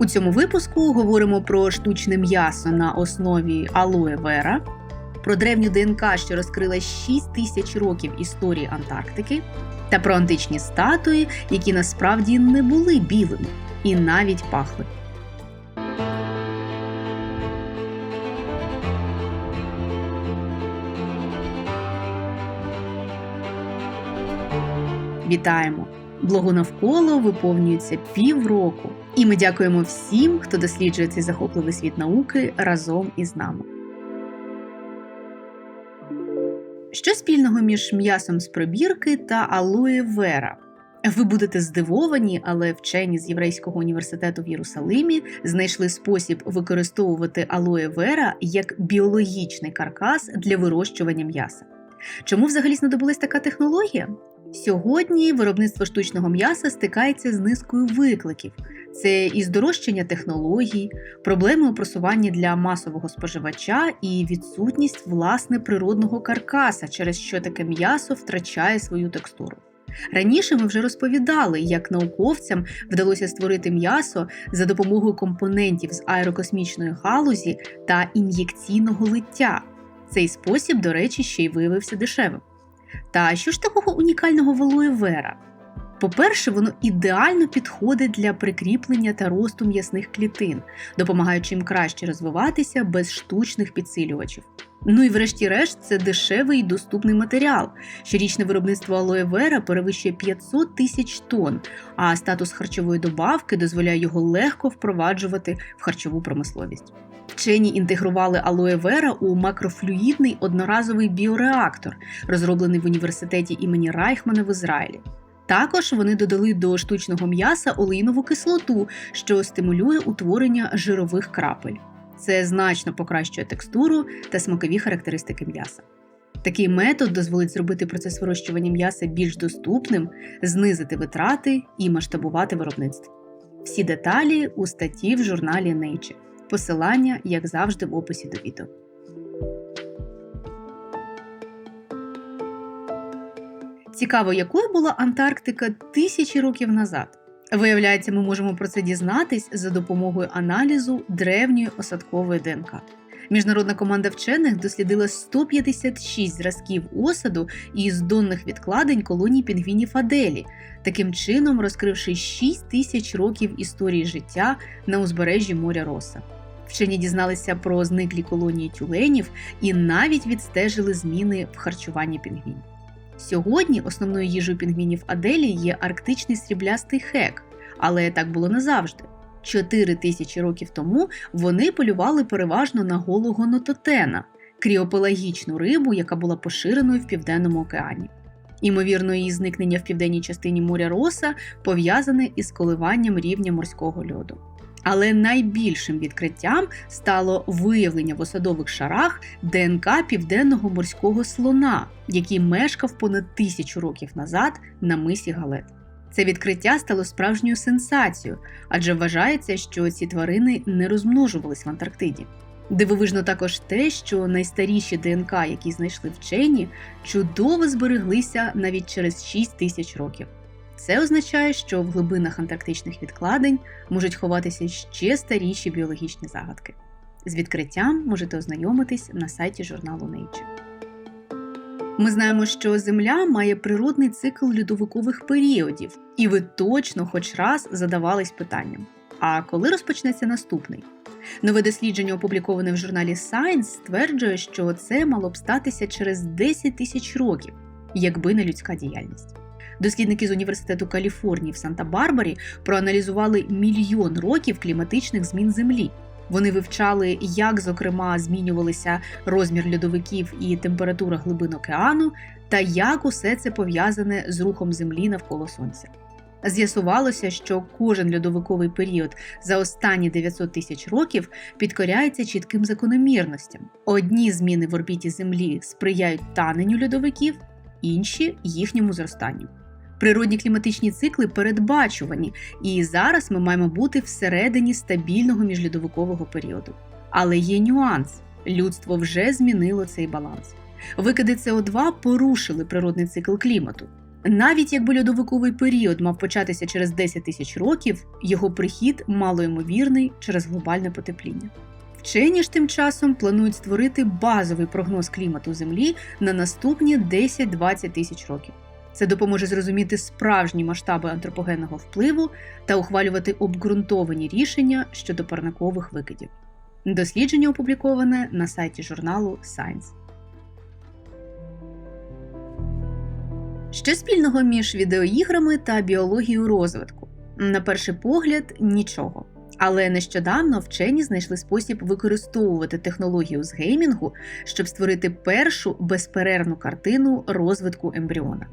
У цьому випуску говоримо про штучне м'ясо на основі алоe вера, про древню ДНК, що розкрила 6 тисяч років історії Антарктики, та про античні статуї, які насправді не були білими і навіть пахли. Вітаємо! Блогу навколо виповнюється півроку, і ми дякуємо всім, хто досліджує цей захопливий світ науки разом із нами. Що спільного між м'ясом з пробірки та алоє вера? Ви будете здивовані, але вчені з Єврейського університету в Єрусалимі знайшли спосіб використовувати алоє вера як біологічний каркас для вирощування м'яса. Чому взагалі знадобилась така технологія? Сьогодні виробництво штучного м'яса стикається з низкою викликів: це і здорожчання технологій, проблеми у просуванні для масового споживача і відсутність власне природного каркаса, через що таке м'ясо втрачає свою текстуру. Раніше ми вже розповідали, як науковцям вдалося створити м'ясо за допомогою компонентів з аерокосмічної галузі та ін'єкційного лиття. Цей спосіб, до речі, ще й виявився дешевим. Та що ж такого унікального в алоє вера? По-перше, воно ідеально підходить для прикріплення та росту м'ясних клітин, допомагаючи їм краще розвиватися без штучних підсилювачів. Ну і врешті-решт, це дешевий і доступний матеріал. Щорічне виробництво алоє вера перевищує 500 тисяч тонн, а статус харчової добавки дозволяє його легко впроваджувати в харчову промисловість. Вчені інтегрували алоє вера у макрофлюїдний одноразовий біореактор, розроблений в університеті імені Райхмана в Ізраїлі. Також вони додали до штучного м'яса олеїнову кислоту, що стимулює утворення жирових крапель. Це значно покращує текстуру та смакові характеристики м'яса. Такий метод дозволить зробити процес вирощування м'яса більш доступним, знизити витрати і масштабувати виробництво. Всі деталі у статті в журналі Nature. Посилання, як завжди, в описі до відео. Цікаво, якою була Антарктика тисячі років назад. Виявляється, ми можемо про це дізнатись за допомогою аналізу древньої осадкової ДНК. Міжнародна команда вчених дослідила 156 зразків осаду із донних відкладень колоній пінгвінів Аделі, таким чином розкривши 6 тисяч років історії життя на узбережжі моря Роса. Вчені дізналися про зниклі колонії тюленів і навіть відстежили зміни в харчуванні пінгвінів. Сьогодні основною їжею пінгвінів Аделі є арктичний сріблястий хек, але так було не завжди. Чотири тисячі років тому вони полювали переважно на голого нототена, кріопелагічну рибу, яка була поширеною в Південному океані. Імовірно, її зникнення в південній частині моря Роса пов'язане із коливанням рівня морського льоду. Але найбільшим відкриттям стало виявлення в осадових шарах ДНК південного морського слона, який мешкав понад тисячу років назад на мисі Галет. Це відкриття стало справжньою сенсацією, адже вважається, що ці тварини не розмножувались в Антарктиді. Дивовижно також те, що найстаріші ДНК, які знайшли вчені, чудово збереглися навіть через 6 тисяч років. Це означає, що в глибинах антарктичних відкладень можуть ховатися ще старіші біологічні загадки. З відкриттям можете ознайомитись на сайті журналу Nature. Ми знаємо, що Земля має природний цикл льодовикових періодів, і ви точно хоч раз задавались питанням: а коли розпочнеться наступний? Нове дослідження, опубліковане в журналі Science, стверджує, що це мало б статися через 10 тисяч років, якби не людська діяльність. Дослідники з університету Каліфорнії в Санта-Барбарі проаналізували мільйон років кліматичних змін Землі. Вони вивчали, як, зокрема, змінювалися розмір льодовиків і температура глибин океану, та як усе це пов'язане з рухом Землі навколо Сонця. З'ясувалося, що кожен льодовиковий період за останні 900 тисяч років підкоряється чітким закономірностям. Одні зміни в орбіті Землі сприяють таненню льодовиків, інші їхньому зростанню. Природні кліматичні цикли передбачувані, і зараз ми маємо бути всередині стабільного міжльодовикового періоду. Але є нюанс: людство вже змінило цей баланс. Викиди СО2 порушили природний цикл клімату. Навіть якби льодовиковий період мав початися через 10 тисяч років, його прихід малоймовірний через глобальне потепління. Вчені ж тим часом планують створити базовий прогноз клімату Землі на наступні 10-20 тисяч років. Це допоможе зрозуміти справжні масштаби антропогенного впливу та ухвалювати обґрунтовані рішення щодо парникових викидів. Дослідження опубліковане на сайті журналу Science. Що спільного між відеоіграми та біологією розвитку? На перший погляд, нічого. Але нещодавно вчені знайшли спосіб використовувати технологію з геймінгу, щоб створити першу безперервну картину розвитку ембріона.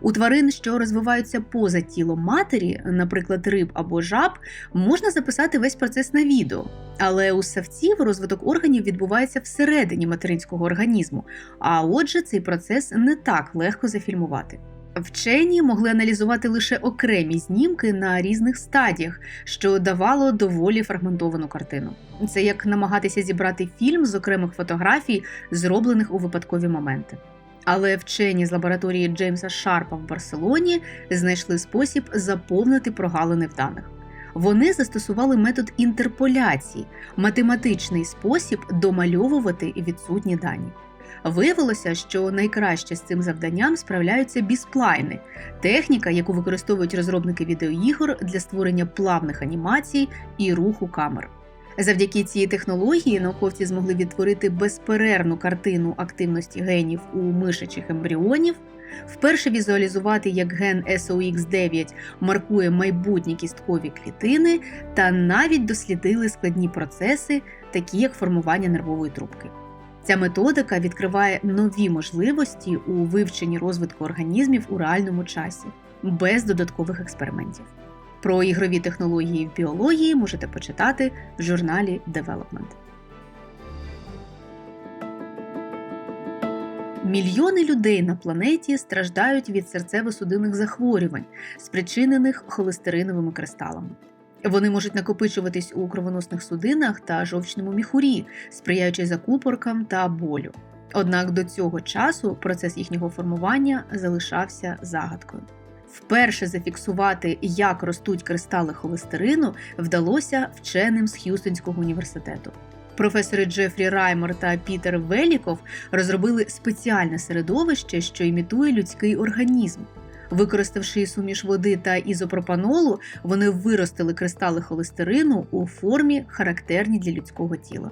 У тварин, що розвиваються поза тілом матері, наприклад, риб або жаб, можна записати весь процес на відео. Але у савців розвиток органів відбувається всередині материнського організму, а отже, цей процес не так легко зафільмувати. Вчені могли аналізувати лише окремі знімки на різних стадіях, що давало доволі фрагментовану картину. Це як намагатися зібрати фільм з окремих фотографій, зроблених у випадкові моменти. Але вчені з лабораторії Джеймса Шарпа в Барселоні знайшли спосіб заповнити прогалини в даних. Вони застосували метод інтерполяції, математичний спосіб домальовувати відсутні дані. Виявилося, що найкраще з цим завданням справляються бісплайни техніка, яку використовують розробники відеоігор для створення плавних анімацій і руху камер. Завдяки цій технології науковці змогли відтворити безперервну картину активності генів у мишачих ембріонів, вперше візуалізувати, як ген SOX9 маркує майбутні кісткові клітини, та навіть дослідили складні процеси, такі як формування нервової трубки. Ця методика відкриває нові можливості у вивченні розвитку організмів у реальному часі, без додаткових експериментів. Про ігрові технології в біології можете почитати в журналі Development. Мільйони людей на планеті страждають від серцево-судинних захворювань, спричинених холестериновими кристалами. Вони можуть накопичуватись у кровоносних судинах та жовчному міхурі, сприяючи закупоркам та болю. Однак до цього часу процес їхнього формування залишався загадкою. Вперше зафіксувати, як ростуть кристали холестерину, вдалося вченим з Х'юстонського університету. Професори Джефрі Раймер та Пітер Веліков розробили спеціальне середовище, що імітує людський організм. Використавши суміш води та ізопропанолу, вони виростили кристали холестерину у формі, характерні для людського тіла.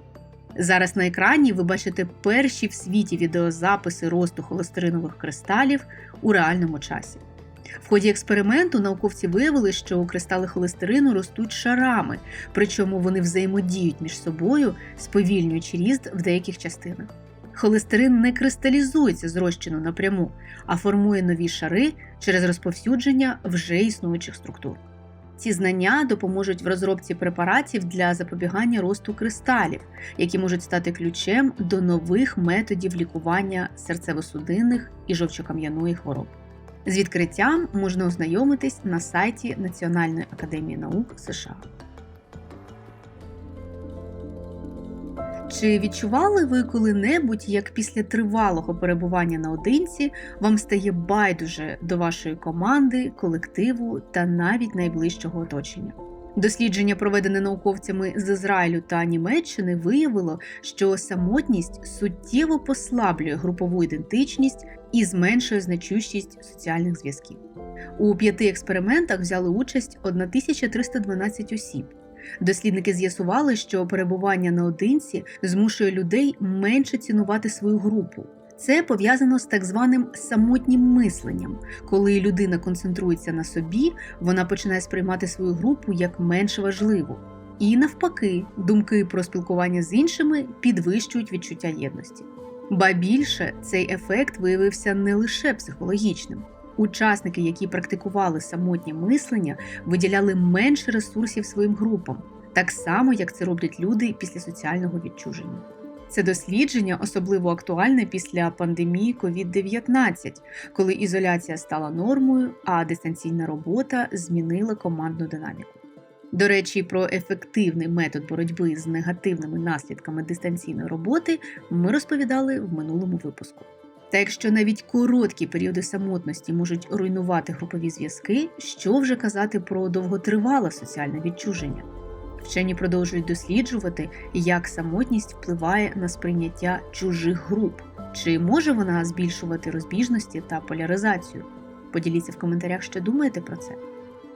Зараз на екрані ви бачите перші в світі відеозаписи росту холестеринових кристалів у реальному часі. В ході експерименту науковці виявили, що кристали холестерину ростуть шарами, причому вони взаємодіють між собою, сповільнюючи ріст в деяких частинах. Холестерин не кристалізується з напряму, а формує нові шари через розповсюдження вже існуючих структур. Ці знання допоможуть в розробці препаратів для запобігання росту кристалів, які можуть стати ключем до нових методів лікування серцево-судинних і жовчокам'яної хвороб. З відкриттям можна ознайомитись на сайті Національної академії наук США. Чи відчували ви коли-небудь, як після тривалого перебування наодинці вам стає байдуже до вашої команди, колективу та навіть найближчого оточення? Дослідження, проведене науковцями з Ізраїлю та Німеччини, виявило, що самотність суттєво послаблює групову ідентичність і зменшує значущість соціальних зв'язків. У п'яти експериментах взяли участь 1312 осіб. Дослідники з'ясували, що перебування наодинці змушує людей менше цінувати свою групу. Це пов'язано з так званим самотнім мисленням. Коли людина концентрується на собі, вона починає сприймати свою групу як менш важливу. І навпаки, думки про спілкування з іншими підвищують відчуття єдності. Ба більше цей ефект виявився не лише психологічним. Учасники, які практикували самотнє мислення, виділяли менше ресурсів своїм групам, так само як це роблять люди після соціального відчуження. Це дослідження особливо актуальне після пандемії COVID-19, коли ізоляція стала нормою, а дистанційна робота змінила командну динаміку. До речі, про ефективний метод боротьби з негативними наслідками дистанційної роботи ми розповідали в минулому випуску. Та якщо навіть короткі періоди самотності можуть руйнувати групові зв'язки, що вже казати про довготривале соціальне відчуження? Вчені продовжують досліджувати, як самотність впливає на сприйняття чужих груп, чи може вона збільшувати розбіжності та поляризацію. Поділіться в коментарях, що думаєте про це.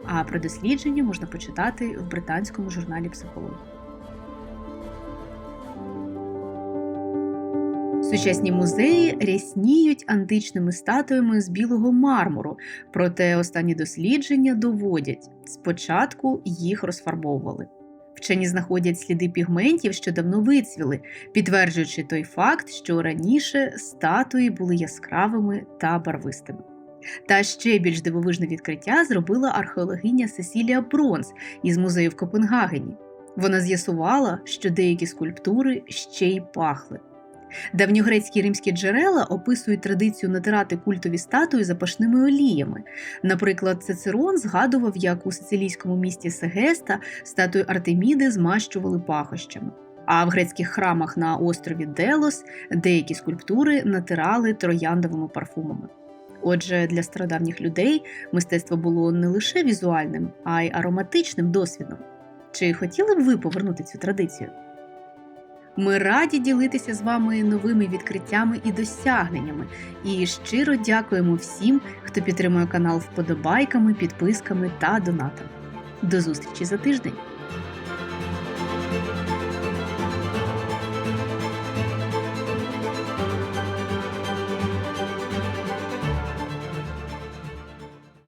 А про дослідження можна почитати в британському журналі психології. Сучасні музеї рясніють античними статуями з білого мармуру, проте останні дослідження доводять спочатку їх розфарбовували. Вчені знаходять сліди пігментів, що давно вицвіли, підтверджуючи той факт, що раніше статуї були яскравими та барвистими. Та ще більш дивовижне відкриття зробила археологиня Сесілія Бронс із музею в Копенгагені. Вона з'ясувала, що деякі скульптури ще й пахли. Давньогрецькі римські джерела описують традицію натирати культові статуї запашними оліями. Наприклад, Цицерон згадував, як у сицилійському місті Сегеста статую Артеміди змащували пахощами. А в грецьких храмах на острові Делос деякі скульптури натирали трояндовими парфумами. Отже, для стародавніх людей мистецтво було не лише візуальним, а й ароматичним досвідом. Чи хотіли б ви повернути цю традицію? Ми раді ділитися з вами новими відкриттями і досягненнями. І щиро дякуємо всім, хто підтримує канал вподобайками, підписками та донатами. До зустрічі за тиждень!